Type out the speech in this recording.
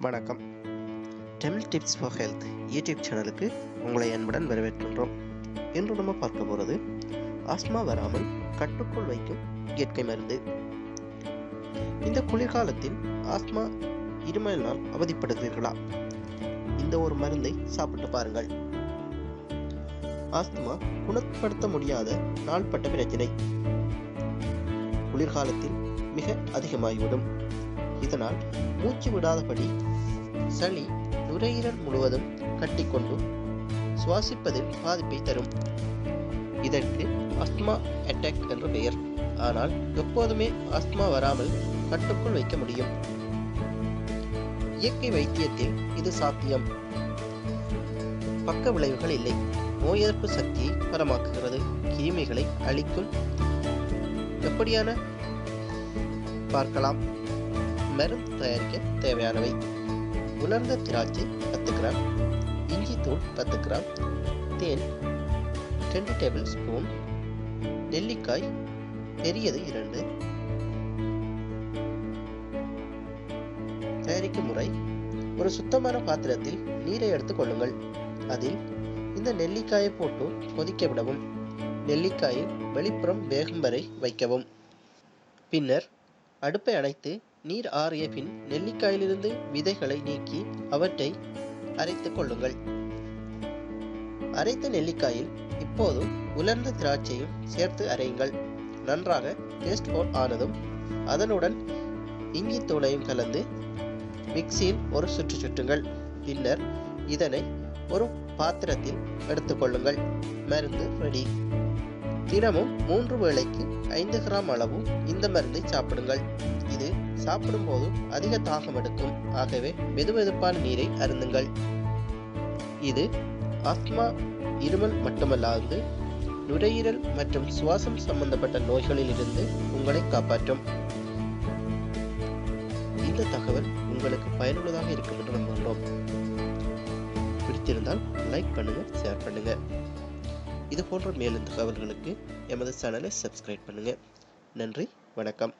வணக்கம். Tamil tips for health YouTube சேனலுக்கு உங்களை அன்புடன் வரவேற்கின்றோம். இன்று நம்ம பார்க்க போகிறது ஆஸ்மா வராமல் கட்டுக்குள் வைக்கும் இயற்கை மருந்து. இந்த குளிர்காலத்தில் ஆஸ்மா இருமலினால் அவதிப்படுகிறீர்களா இந்த ஒரு மருந்தை சாப்பிட்டு பாருங்கள். ஆஸ்துமா குணப்படுத்த முடியாத நாள்பட்ட பிரச்சனை. குளிர்காலத்தில் மிக அதிகமாகிவிடும். இதனால் மூச்சு விடாதபடி சளி நுரையீரல் முழுவதும் கட்டிக்கொண்டு சுவாசிப்பதில் பாதிப்பை தரும். இதற்கு அஸ்மா அட்டாக் என்று பெயர். ஆனால் எப்போதுமே அஸ்மா வராமல் கட்டுக்குள் வைக்க முடியும். இயற்கை வைத்தியத்தில் இது சாத்தியம். பக்க விளைவுகள் இல்லை. நோய் எதிர்ப்பு சக்தியை பரமாக்குகிறது. கிருமிகளை அழிக்கும் எப்படியான பார்க்கலாம். மருந்து தயாரிக்க தேவையானவை. உலர்ந்த திராட்சை பத்து கிராம். இஞ்சி தூள் பத்து கிராம். தேன் ரெண்டு டேபிள் ஸ்பூன். நெல்லிக்காய் பெரியது இரண்டு. தயாரிக்கும் முறை. ஒரு சுத்தமான பாத்திரத்தில் நீரை எடுத்துக் கொள்ளுங்கள். அதில் இந்த நெல்லிக்காயை போட்டு கொதிக்க விடவும். நெல்லிக்காயில் வெளிப்புறம் வேகும் வரை வைக்கவும். பின்னர் அடுப்பை அடைத்து நீர் ஆறிய பின் நெல்லிக்காயிலிருந்து விதைகளை நீக்கி அவற்றை அரைத்துக் கொள்ளுங்கள். அரைத்த நெல்லிக்காயில் இப்போது உலர்ந்த திராட்சையும் சேர்த்து அரையுங்கள். நன்றாக டேஸ்ட் போல் ஆனதும் அதனுடன் இஞ்சி தூளையும் கலந்து மிக்சியில் ஒரு சுற்று சுற்றுங்கள் பின்னர் இதனை ஒரு பாத்திரத்தில் எடுத்துக்கொள்ளுங்கள் மருந்து ரெடி தினமும் மூன்று வேளைக்கு ஐந்து கிராம் அளவு இந்த மருந்தை சாப்பிடுங்கள். இது சாப்பிடும்போது அதிக தாகம் எடுக்கும். ஆகவே வெதுவெதுப்பான நீரை அருந்துங்கள். இது ஆஸ்மா இருமல் மட்டுமல்லாது நுரையீரல் மற்றும் சுவாசம் சம்பந்தப்பட்ட நோய்களில் இருந்து உங்களை காப்பாற்றும். இந்த தகவல் உங்களுக்கு பயனுள்ளதாக இருக்கும் என்று நம்புகிறோம் பிடித்திருந்தால் லைக் பண்ணுங்க ஷேர் பண்ணுங்க. இது போன்ற மேலும் தகவல்களுக்கு எமது சேனலை சப்ஸ்கிரைப் பண்ணுங்கள் நன்றி வணக்கம்.